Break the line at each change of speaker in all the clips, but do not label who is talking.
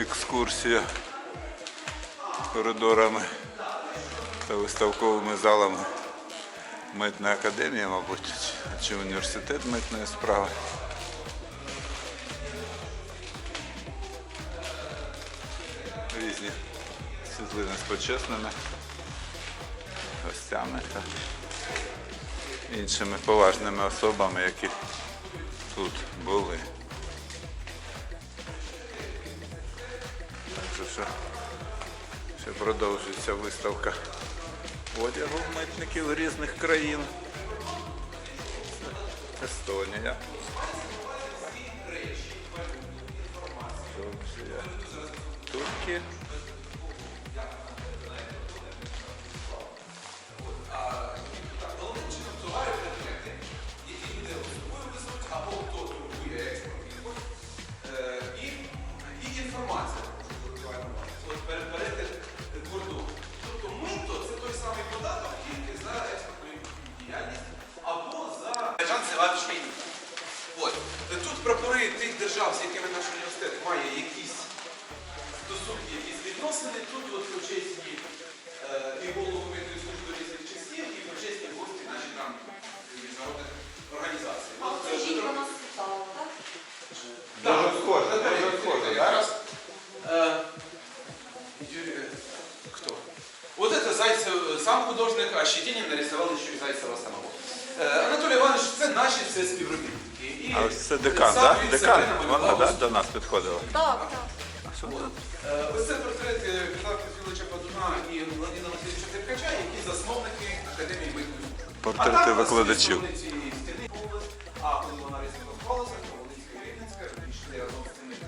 екскурсія коридорами та виставковими залами. Митна академія, мабуть, чи університет митної справи. Різні світлини з почесними гостями та іншими поважними особами, які тут були. Що ще продовжується виставка одягу митників різних країн. Естонія. Турки.
Це наші все співробітники. І
А ось це декан,
сам
так?
він
Декан, вона да, до нас підходила.
Так, так.
Е, Ось це портрет е, Петра Філовича Падуна і Владимира Васильовича Теркача, які засновники Академії митної служби.
Портрети
А
викладачів.
вони стіни були, А коли вона реставрувалася, то Волинська і Рівненська пішли разом з пішли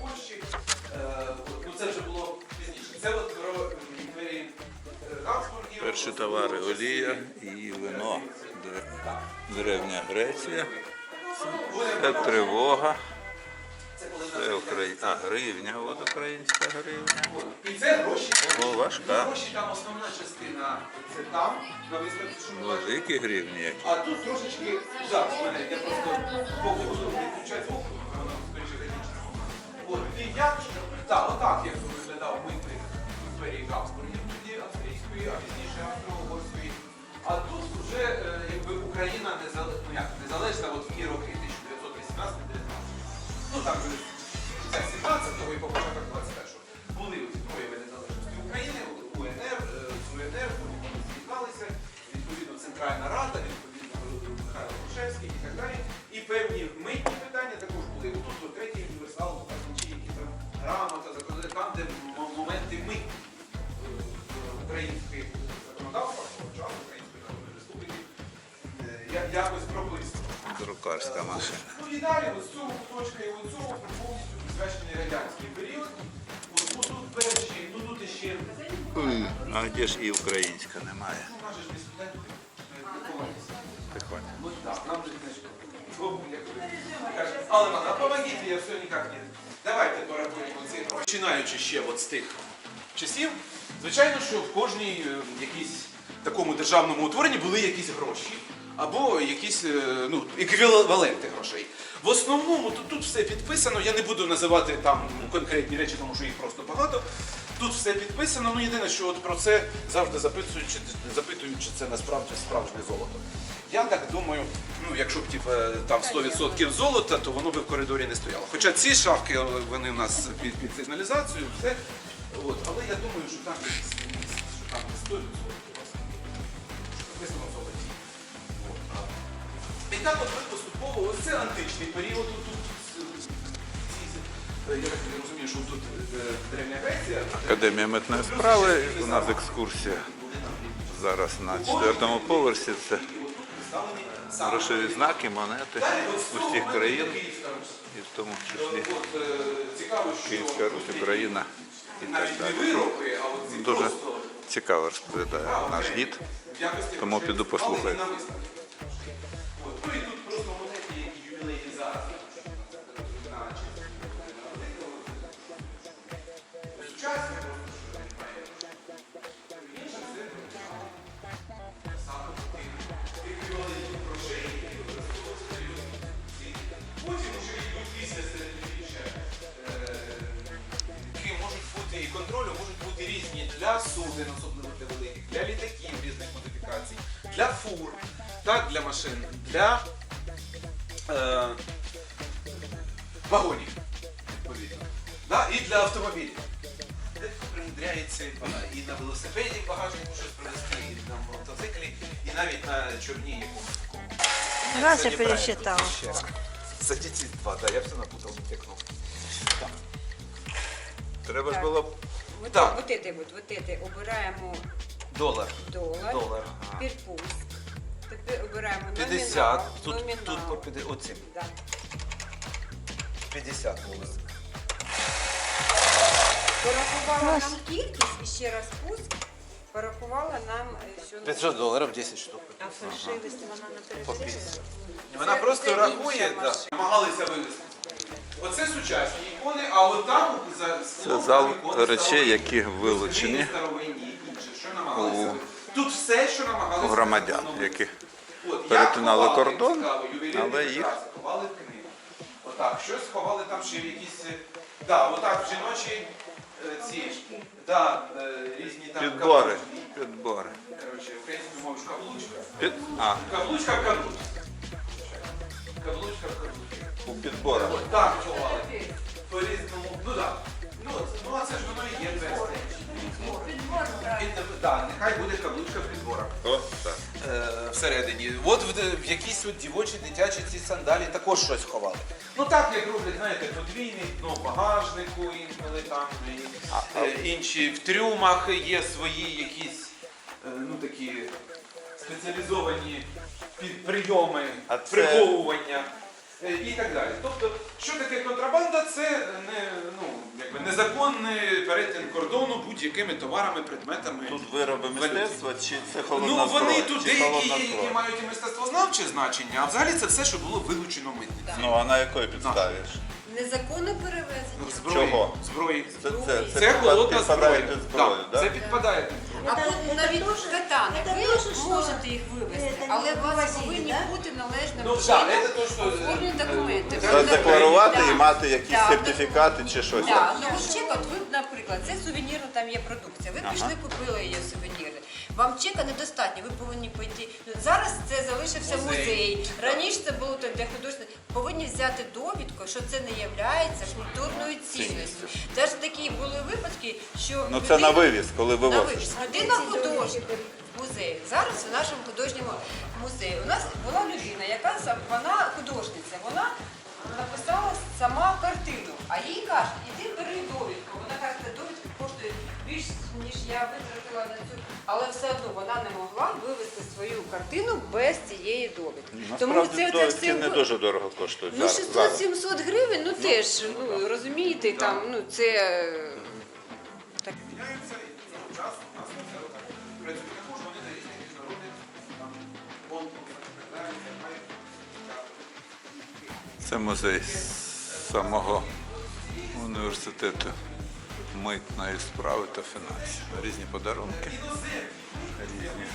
Польщі. Е, Ну це вже було пізніше. Це от про імперії е, Габсбургів.
Перші товари олія і вино. Дре- Древня Греція. Це тривога.
Це
Украї... А, гривня, от українська гривня.
І це гроші.
О, важка.
Гроші там основна частина. Це там, на виставці.
Великі гривні які.
А тут трошечки зараз мене я просто поки буду відключати звук, воно скоріше закінчиться. От і як так, отак як виглядав митник імперії Габсбургів, тоді австрійської, а
Друкарська машина.
Ну і далі ось цього куточка і ось цього повністю присвячений радянський період. Ну тут перші, ну тут іще,
М, А де ж і українська немає?
ну ж без питань.
Приходь.
Ну так, нам же книжка. Але а помогите, я все ніяк не. Давайте порахуємо гроші. Починаючи ще от з тих часів, звичайно, що в кожній е, якійсь такому державному утворенні були якісь гроші. Або якісь е, ну, еквіваленти грошей. В основному тут, тут все підписано. Я не буду називати там конкретні речі, тому що їх просто багато. Тут все підписано. Ну єдине, що от про це завжди запитують, чи, запитують, чи це насправді справжнє золото. Я так думаю, ну якщо б типу, там 100% золота, то воно би в коридорі не стояло. Хоча ці шафки вони у нас під, під сигналізацію, все. От, але я думаю, що там що там 100% так от ми поступово, ось це античний період. Тут, я так розумію, що тут е, Древня Греція.
Академія митної справи. У нас екскурсія зараз на четвертому поверсі. Це грошові знаки, монети усіх країн, і в тому числі
е,
Київська Русь, Україна і так далі. Дуже цікаво розповідає наш
якості
Тому піду послухаю.
Машин, для е, вагонів, відповідно. Да? І для автомобілів. Де примудряється і на велосипеді багажник може привезти, і на мотоциклі, і навіть на човні якомусь.
Раз я пересчитала.
Садитесь два, да, я все напутал, не те кнопки.
Треба ж було
Вот,
Так.
вот это вот, вот это обираємо
Долар.
долар,
Долар.
тепер пуск, тепер обираємо
50.
номінал,
Тут,
номінал.
тут по 50, оцим.
Да.
50 доларів.
Порахувала нам кількість і ще раз пуск, порахувала нам, е, що
500 доларів 10 штук.
А фальшивість вона не
По
перевірила?
50. Вона
Це-
просто
це
рахує,
інша
да.
машина.
намагалися вивезти. Оце сучасні ікони, а от там за
Це зал речей, які вилучені
старовинні, інше, що намагалися. вивезти. Тут все, що намагалися
громадян, які
От,
перетинали
як
кордон, але їх-
ховали в книгу. Отак, щось ховали там ще в якісь. е, Да, отак, в жіночі е, ці да, е, різні там
підбори. Підбори.
Коротше, українською мовою каблучка.
Під... А,
Каблучка в. Каблучка в каблучці.
у підборах.
От так ховали. По-різному. Ну так. Ну, ну а це ж воно і є вести. Так, нехай буде каблучка в підборах.
О, так.
Е, всередині. От в, в якісь от дівочі дитячі ці сандалі також щось ховали. Ну так, як роблять, знаєте, подвійний дно в багажнику, інколи там і, е, інші в трюмах є свої якісь е, ну такі спеціалізовані під прийоми
А це-
приховування. е, І так далі. Тобто, що таке контрабанда? Це не, ну, якби незаконний перетин кордону будь-якими товарами, предметами.
Тут вироби мистецтва чи це холодна
Ну вони
зброя?
тут деякі є, які мають і мистецтвознавче значення, а взагалі це все, що було вилучено митницею.
Ну, а на якої підставі?
Незаконно перевезення.
Ну, Зброї.
Чого?
Зброї.
Це, це, це,
Це
підпад-
холодна
підпадає
зброя.
під зброю,
Так,
да?
Це підпадає під
А тут навіть катани, ви можете їх вивезти, але у вас повинні
да?
бути належним
Ну,
чином
то, е,
оформлені документи.
Треба Задекларувати
наприклад,
і мати якісь сертифікати чи щось.
Так, ну от чек, от ви, наприклад, це сувенірна там є продукція. Ви пішли, купили її сувеніри. Вам чека недостатньо, ви повинні пойти. Ну, зараз це залишився
Музей.
музей. Раніше це було так для художників. Повинні взяти довідку, що це не є культурною цінністю. Навіть такі були випадки, що
Ну це на вивіз, коли
на
вивозиш.
вивіз. Людина художник в музеї. Зараз в нашому художньому музеї. У нас була людина, яка вона художниця. Вона написала сама картину, а їй кажуть, іди бери довідку. Вона каже, «Та довідка коштує більш ніж я витратила на цю. Але все одно вона не могла вивезти свою картину без цієї довідки.
Насправді довідки не дуже дорого коштують
Ну,
зараз. зараз.
600-700 гривень, ну теж, ну розумієте, там, ну це так.
Часу у нас. Працює також, вони на різних міжнародних конкурсах далі.
Це музей самого університету митної справи та фінансів. Різні подарунки.
Іноземні.